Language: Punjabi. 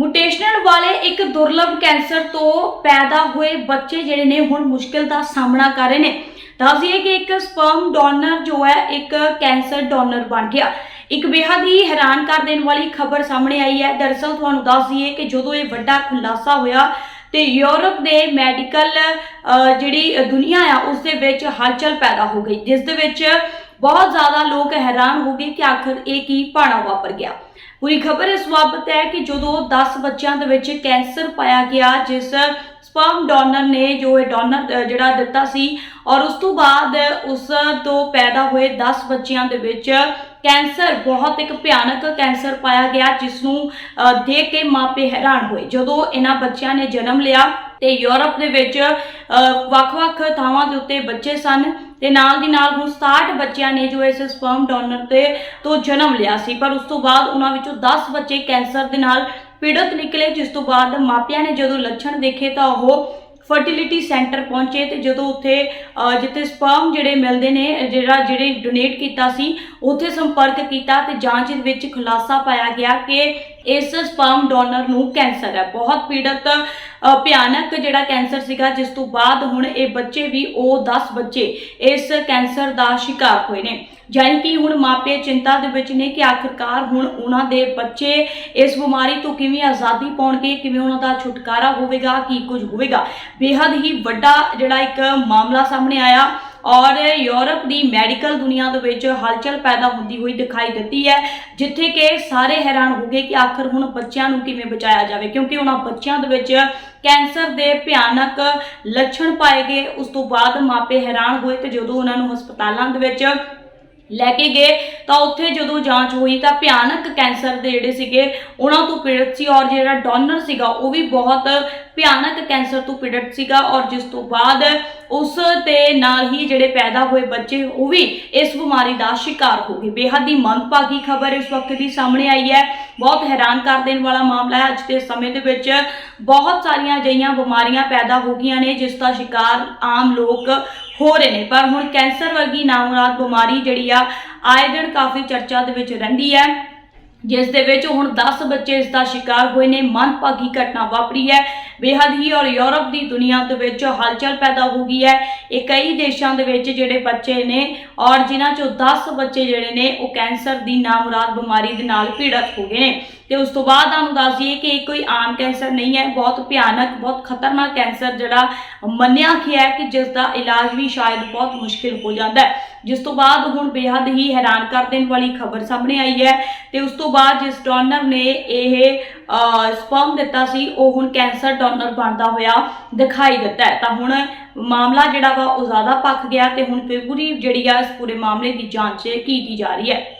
ਮੁਟੇਸ਼ਨਲ ਵਾਲੇ ਇੱਕ ਦੁਰਲਭ ਕੈਂਸਰ ਤੋਂ ਪੈਦਾ ਹੋਏ ਬੱਚੇ ਜਿਹੜੇ ਨੇ ਹੁਣ ਮੁਸ਼ਕਿਲ ਦਾ ਸਾਹਮਣਾ ਕਰ ਰਹੇ ਨੇ। ਦੱਸਦੀਏ ਕਿ ਇੱਕ ਸਪਰਮ ਡੋਨਰ ਜੋ ਹੈ, ਇੱਕ ਕੈਂਸਰ ਡੋਨਰ ਬਣ ਗਿਆ। ਇੱਕ ਬੇਹੱਦ ਹੀ ਹੈਰਾਨ ਕਰ ਦੇਣ ਵਾਲੀ ਖਬਰ ਸਾਹਮਣੇ ਆਈ ਹੈ। ਦਰਅਸਲ ਤੁਹਾਨੂੰ ਦੱਸ ਦਈਏ ਕਿ ਜਦੋਂ ਇਹ ਵੱਡਾ ਖੁਲਾਸਾ ਹੋਇਆ ਤੇ ਯੂਰਪ ਦੇ ਮੈਡੀਕਲ ਜਿਹੜੀ ਦੁਨੀਆ ਆ, ਉਸ ਦੇ ਵਿੱਚ ਹਲਚਲ ਪੈਦਾ ਹੋ ਗਈ। ਜਿਸ ਦੇ ਵਿੱਚ ਬਹੁਤ ਜ਼ਿਆਦਾ ਲੋਕ ਹੈਰਾਨ ਹੋ ਗਏ ਕਿ ਆਖਰ ਇਹ ਕੀ ਭਾਣਾ ਵਾਪਰ ਗਿਆ। ਪੂਰੀ ਖਬਰ ਇਸ ਬਾਬਤ ਹੈ ਕਿ ਜਦੋਂ 10 ਬੱਚਿਆਂ ਦੇ ਵਿੱਚ ਕੈਂਸਰ ਪਾਇਆ ਗਿਆ, ਜਿਸ ਸਪਰਮ ਡੋਨਰ ਨੇ ਜੋ ਇਹ ਡੋਨਰ ਜਿਹੜਾ ਦਿੱਤਾ ਸੀ ਔਰ ਉਸ ਤੋਂ ਬਾਅਦ ਉਸ ਤੋਂ ਪੈਦਾ ਹੋਏ 10 ਬੱਚਿਆਂ ਦੇ ਵਿੱਚ ਕੈਂਸਰ, ਬਹੁਤ ਇੱਕ ਭਿਆਨਕ ਕੈਂਸਰ ਪਾਇਆ ਗਿਆ ਜਿਸ ਨੂੰ ਦੇਖ ਕੇ ਮਾਪੇ ਹੈਰਾਨ ਹੋਏ। ਜਦੋਂ ਇਹਨਾਂ ਬੱਚਿਆਂ ਨੇ ਜਨਮ ਲਿਆ ਤੇ ਯੂਰਪ ਦੇ ਵਿੱਚ ਅ, ਵੱਖ-ਵੱਖ ਥਾਵਾਂ ਦੇ ਉੱਤੇ ਬੱਚੇ ਸਨ ਤੇ ਨਾਲ ਦੀ ਨਾਲ ਹੁਣ 67 ਬੱਚਿਆਂ ਨੇ ਜੋ ਇਸ ਸਪਰਮ ਡੋਨਰ ਤੇ ਤੋਂ ਜਨਮ ਲਿਆ ਸੀ। ਪਰ ਉਸ ਤੋਂ ਬਾਅਦ ਉਹਨਾਂ ਵਿੱਚੋਂ 10 ਬੱਚੇ ਕੈਂਸਰ ਦੇ ਨਾਲ ਪੀੜਤ ਨਿਕਲੇ ਜਿਸ ਤੋਂ ਬਾਅਦ ਮਾਪਿਆਂ ਨੇ ਜਦੋਂ ਲੱਛਣ ਦੇਖੇ ਤਾਂ ਉਹ ਫਰਟੀਲਿਟੀ ਸੈਂਟਰ ਪਹੁੰਚੇ ਤੇ ਜਦੋਂ ਉੱਥੇ ਜਿੱਥੇ ਸਪਰਮ ਜਿਹੜੇ ਮਿਲਦੇ ਨੇ, ਜਿਹੜਾ, ਜਿਹੜੇ ਡੋਨੇਟ ਕੀਤਾ ਸੀ, ਉੱਥੇ ਸੰਪਰਕ ਕੀਤਾ ਤੇ ਜਾਂਚ ਵਿੱਚ ਖੁਲਾਸਾ ਪਾਇਆ ਗਿਆ ਕਿ ਇਸ ਸਪਰਮ ਡੋਨਰ ਨੂੰ ਕੈਂਸਰ ਹੈ। ਬਹੁਤ ਪੀੜਤ ਭਿਆਨਕ ਜਿਹੜਾ ਕੈਂਸਰ ਸੀਗਾ, ਜਿਸ ਤੋਂ ਬਾਅਦ ਹੁਣ ਇਹ ਬੱਚੇ ਵੀ, ਉਹ 10 ਬੱਚੇ ਇਸ ਕੈਂਸਰ ਦਾ ਸ਼ਿਕਾਰ ਹੋਏ ਨੇ। ਜਾਨੀ ਕਿ ਹੁਣ ਮਾਪੇ ਚਿੰਤਾ ਦੇ ਵਿੱਚ ਨੇ ਕਿ ਆਖਿਰਕਾਰ ਹੁਣ ਉਹਨਾਂ ਦੇ ਬੱਚੇ ਇਸ ਬਿਮਾਰੀ ਤੋਂ ਕਿਵੇਂ ਆਜ਼ਾਦੀ ਪਾਉਣਗੇ, ਕਿਵੇਂ ਉਹਨਾਂ ਦਾ ਛੁਟਕਾਰਾ ਹੋਵੇਗਾ, ਕੀ ਕੁਝ ਹੋਵੇਗਾ। ਬੇਹੱਦ ਹੀ ਵੱਡਾ ਜਿਹੜਾ ਇੱਕ ਮਾਮਲਾ ਸਾਹਮਣੇ ਆਇਆ ਔਰ ਯੂਰਪ ਦੀ ਮੈਡੀਕਲ ਦੁਨੀਆ ਦੇ ਵਿੱਚ ਹਲਚਲ ਪੈਦਾ ਹੁੰਦੀ ਹੋਈ ਦਿਖਾਈ ਦਿੱਤੀ ਹੈ, ਜਿੱਥੇ ਕਿ ਸਾਰੇ ਹੈਰਾਨ ਹੋ ਗਏ ਕਿ ਆਖਰ ਹੁਣ ਬੱਚਿਆਂ ਨੂੰ ਕਿਵੇਂ ਬਚਾਇਆ ਜਾਵੇ, ਕਿਉਂਕਿ ਉਹਨਾਂ ਬੱਚਿਆਂ ਦੇ ਵਿੱਚ ਕੈਂਸਰ ਦੇ ਭਿਆਨਕ ਲੱਛਣ ਪਾਏ ਗਏ। ਉਸ ਤੋਂ ਬਾਅਦ ਮਾਪੇ ਹੈਰਾਨ ਹੋਏ ਤੇ ਜਦੋਂ ਉਹਨਾਂ ਨੂੰ ਹਸਪਤਾਲਾਂ ਦੇ ਵਿੱਚ ਲੈ ਕੇ ਗਏ। ਤਾਂ ਉੱਥੇ ਜਦੋਂ ਜਾਂਚ ਹੋਈ ਤਾਂ ਭਿਆਨਕ ਕੈਂਸਰ ਦੇ ਜਿਹੜੇ ਸੀਗੇ, ਉਹਨਾਂ ਤੋਂ ਪੀੜਤ ਸੀ ਔਰ ਜਿਹੜਾ ਡੋਨਰ ਸੀਗਾ, ਉਹ ਵੀ ਬਹੁਤ ਭਿਆਨਕ ਕੈਂਸਰ ਤੋਂ ਪੀੜਤ ਸੀਗਾ ਔਰ ਜਿਸ ਤੋਂ ਬਾਅਦ ਉਸ ਦੇ ਨਾਲ ਹੀ ਜਿਹੜੇ ਪੈਦਾ ਹੋਏ ਬੱਚੇ, ਉਹ ਵੀ ਇਸ ਬਿਮਾਰੀ ਦਾ ਸ਼ਿਕਾਰ ਹੋ ਗਏ। ਬੇਹੱਦ ਹੀ ਮੰਦਭਾਗੀ ਖਬਰ ਇਸ ਵਕਤ ਦੀ ਸਾਹਮਣੇ ਆਈ ਹੈ। ਬਹੁਤ ਹੈਰਾਨ ਕਰ ਦੇਣ ਵਾਲਾ ਮਾਮਲਾ ਹੈ। ਅੱਜ ਦੇ ਸਮੇਂ ਦੇ ਵਿੱਚ ਬਹੁਤ ਸਾਰੀਆਂ ਅਜਿਹੀਆਂ ਬਿਮਾਰੀਆਂ ਪੈਦਾ ਹੋ ਗਈਆਂ ਨੇ, ਜਿਸ ਦਾ ਸ਼ਿਕਾਰ ਆਮ ਲੋਕ ਹੋ ਰਹੇ ਨੇ। ਪਰ ਹੁਣ ਕੈਂਸਰ ਵਰਗੀ ਨਾਮੁਰਾਦ ਬਿਮਾਰੀ ਜਿਹੜੀ ਆ ਆਏ ਦਿਨ ਕਾਫੀ ਚਰਚਾ ਦੇ ਵਿੱਚ ਰਹਿੰਦੀ ਹੈ। ਜਿਸ ਦੇ ਵਿੱਚ ਹੁਣ 10 ਬੱਚੇ ਇਸ ਦਾ ਸ਼ਿਕਾਰ ਹੋਏ ਨੇ। ਮੰਦਭਾਗੀ ਘਟਨਾ ਵਾਪਰੀ ਹੈ। ਬੇਹੱਦ ਹੀ ਔਰ ਯੂਰਪ ਦੀ ਦੁਨੀਆ ਦੇ ਵਿੱਚ ਹਲਚਲ ਪੈਦਾ ਹੋ ਗਈ ਹੈ। ਇਹ ਕਈ ਦੇਸ਼ਾਂ ਦੇ ਵਿੱਚ ਜਿਹੜੇ ਬੱਚੇ ਨੇ ਔਰ ਜਿਨ੍ਹਾਂ ਚੋਂ 10 ਬੱਚੇ ਜਿਹੜੇ ਨੇ, ਉਹ ਕੈਂਸਰ ਦੀ ਨਾਮੁਰਾਦ ਬਿਮਾਰੀ ਦੇ ਨਾਲ ਪੀੜਤ ਹੋ ਗਏ ਨੇ। ਤੇ ਉਸ ਤੋਂ ਬਾਅਦ ਤੁਹਾਨੂੰ ਦੱਸ ਦਈਏ ਕਿ ਇਹ ਕੋਈ ਆਮ ਕੈਂਸਰ ਨਹੀਂ ਹੈ, ਬਹੁਤ ਭਿਆਨਕ, ਬਹੁਤ ਖਤਰਨਾਕ ਕੈਂਸਰ ਜਿਹੜਾ ਮੰਨਿਆ ਗਿਆ ਹੈ ਕਿ ਜਿਸ ਦਾ ਇਲਾਜ ਵੀ ਸ਼ਾਇਦ ਬਹੁਤ ਮੁਸ਼ਕਿਲ ਹੋ ਜਾਂਦਾ ਹੈ। ਜਿਸ ਤੋਂ ਬਾਅਦ ਹੁਣ ਬੇਹੱਦ ਹੀ ਹੈਰਾਨ ਕਰ ਦੇਣ ਵਾਲੀ ਖਬਰ ਸਾਹਮਣੇ ਆਈ ਹੈ ਤੇ ਉਸ ਤੋਂ ਬਾਅਦ ਜਿਸ ਡੋਨਰ ਨੇ ਇਹ ਸਪਰਮ ਦਿੱਤਾ ਸੀ, ਉਹ ਹੁਣ ਕੈਂਸਰ ਡੋਨਰ ਬਣਦਾ ਹੋਇਆ ਦਿਖਾਈ ਦਿੱਤਾ ਹੈ। ਤਾਂ ਹੁਣ ਮਾਮਲਾ ਜਿਹੜਾ ਵਾ ਉਹ ਜ਼ਿਆਦਾ ਪੱਕ ਗਿਆ ਤੇ ਹੁਣ ਫਿਰ ਪੂਰੀ ਜਿਹੜੀ ਆ ਇਸ ਪੂਰੇ ਮਾਮਲੇ ਦੀ ਜਾਂਚ ਕੀਤੀ ਜਾ ਰਹੀ ਹੈ।